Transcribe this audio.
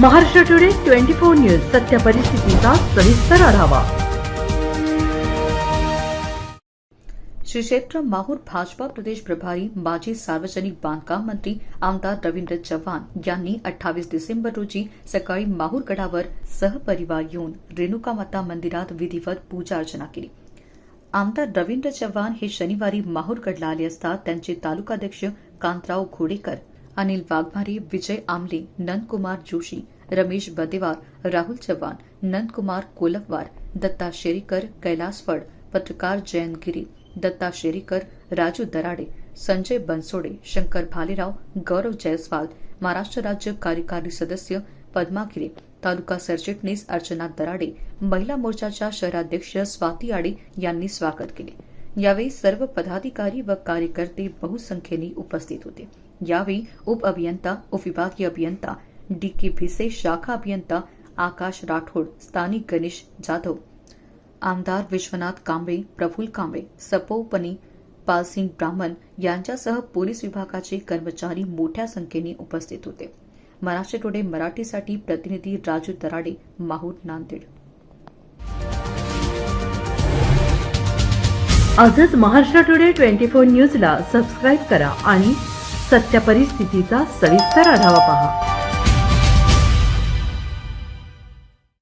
Maharashtra today twenty four news सत्य परिस्थितीचा सविस्तर आढावा. श्री क्षेत्र माहूर भाजपा प्रदेश प्रभारी माजी सार्वजनिक बांधकाम मंत्री आमदार रवींद्र चव्हाण यांनी अठ्ठावीस डिसेंबर रोजी सकाळी माहूर गडावर सहपरिवार येऊन रेणुका माता मंदिरात विधिवत पूजा अर्चना केली. आमदार रवींद्र चव्हाण हे शनिवारी माहूरगडला आले असता त्यांचे तालुकाध्यक्ष कांतराव घोडेकर अनिल वाघमारे विजय आमले नंदकुमार जोशी रमेश बदेवार राहुल चव्हाण नंदकुमार कोलकवार दत्ता शेरीकर कैलास फड पत्रकार जयंत गिरी दत्ता शेरीकर राजू दराडे संजय बनसोडे शंकर भालेराव गौरव जयस्वाल महाराष्ट्र राज्य कार्यकारी सदस्य पद्मा गिरे तालुका सरचिटणीस अर्चना दराडे महिला मोर्चाच्या शहराध्यक्ष स्वाती आडे यांनी स्वागत केले. यावेळी सर्व पदाधिकारी व कार्यकर्ते बहुसंख्येने उपस्थित होते. यावेळी उपअभियंता उपविभागीय अभियंता डी के भिसे शाखा अभियंता आकाश राठोड स्थानिक गणेश जाधव आमदार विश्वनाथ कांबळे प्रफुल कांबळे सपोपनी पालसिंग ब्राह्मण यांच्यासह पोलीस विभागाचे कर्मचारी मोठ्या संख्येने उपस्थित होते. महाराष्ट्र टुडे मराठीसाठी प्रतिनिधी राजू दराडे माहूर नांदेड. आजच महाराष्ट्र टुडे ट्वेंटी फोर न्यूजला सबस्क्राईब करा आणि सत्य परिस्थितीचा सविस्तर आढावा पहा.